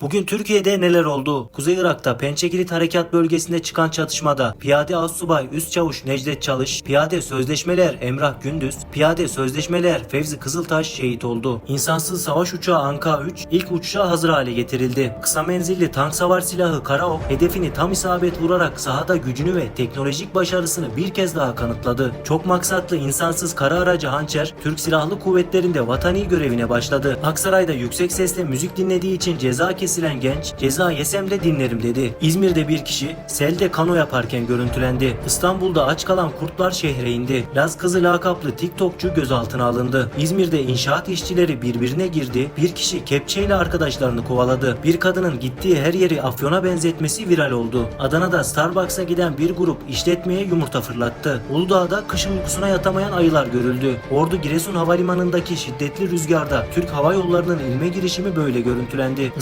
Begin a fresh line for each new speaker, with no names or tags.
Bugün Türkiye'de neler oldu? Kuzey Irak'ta Pençekilit Harekat Bölgesi'nde çıkan çatışmada Piyade Assubay Üst Çavuş Necdet Çalış, Piyade Sözleşmeler Emrah Gündüz, Piyade Sözleşmeler Fevzi Kızıltaş şehit oldu. İnsansız savaş uçağı Anka-3 ilk uçuşa hazır hale getirildi. Kısa menzilli tank savar silahı Karaok hedefini tam isabet vurarak sahada gücünü ve teknolojik başarısını bir kez daha kanıtladı. Çok maksatlı insansız kara aracı Hançer, Türk Silahlı Kuvvetleri'nde vatani görevine başladı. Aksaray'da yüksek sesle müzik dinlediği için ceza kesilen genç, ceza yesem de dinlerim dedi. İzmir'de bir kişi selde kano yaparken görüntülendi. İstanbul'da aç kalan kurtlar şehre indi. Laz kızı lakaplı TikTokçu gözaltına alındı. İzmir'de inşaat işçileri birbirine girdi. Bir kişi kepçeyle arkadaşlarını kovaladı. Bir kadının gittiği her yeri afyona benzetmesi viral oldu. Adana'da Starbucks'a giden bir grup işletmeye yumurta fırlattı. Uludağ'da kışın uykusuna yatamayan ayılar görüldü. Ordu Giresun Havalimanı'ndaki şiddetli rüzgarda Türk Hava Yolları'nın ilme girişimi böyle görüntülendi.